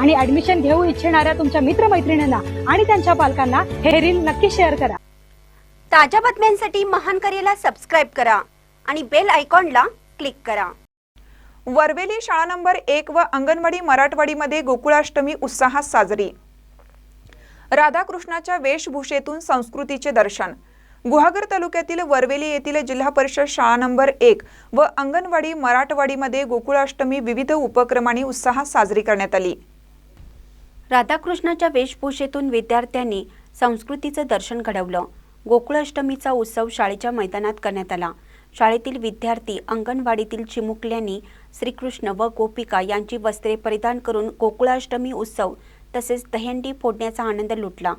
आणि ऍडमिशन घेऊ इच्छिणाऱ्या तुमच्या मित्रमैत्रिणींना आणि त्यांच्या पालकांना हे रील नक्की शेअर करा. ताज्या बातम्यांसाठी महान करेला सबस्क्राईब करा आणि बेल आयकॉनला क्लिक करा. वरवेली शाळा नंबर एक व अंगणवाडी मराठवाडीमध्ये गोकुळाष्टमी उत्साहात साजरी. राधाकृष्णाच्या वेशभूषेतून संस्कृतीचे दर्शन. गुहागर तालुक्यातील वरवेली येथील जिल्हा परिषद शाळा नंबर एक व अंगणवाडी मराठवाडीमध्ये गोकुळाष्टमी विविध उपक्रमांनी उत्साहात साजरी करण्यात आली. राधाकृष्णाच्या वेशभूषेतून विद्यार्थ्यांनी संस्कृतीचं दर्शन घडवलं. गोकुळाष्टमीचा उत्सव शाळेच्या मैदानात करण्यात आला. शाळेतील विद्यार्थी अंगणवाडीतील चिमुकल्यांनी श्रीकृष्ण व गोपिका यांची वस्त्रे परिधान करून गोकुळाष्टमी उत्सव तसेच दहेंडी फोडण्याचा आनंद लुटला.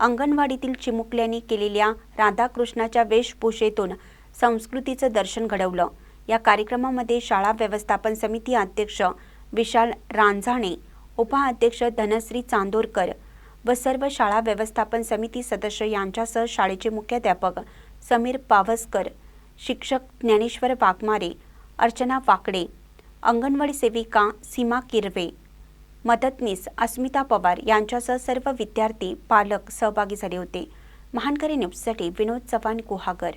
अंगणवाडीतील चिमुकल्यांनी केलेल्या राधाकृष्णाच्या वेशभूषेतून संस्कृतीचं दर्शन घडवलं. या कार्यक्रमामध्ये शाळा व्यवस्थापन समिती अध्यक्ष विशाल रांझाणे उपाध्यक्ष धनश्री चांदोरकर व सर्व शाळा व्यवस्थापन समिती सदस्य यांच्यासह शाळेचे मुख्याध्यापक समीर पावसकर शिक्षक ज्ञानेश्वर वाघमारे अर्चना वाकडे अंगणवाडी सेविका सीमा किरवे मदतनीस अस्मिता पवार यांच्यासह सर्व विद्यार्थी पालक सहभागी झाले होते. महानकरी न्यूजसाठी विनोद चव्हाण गुहागर.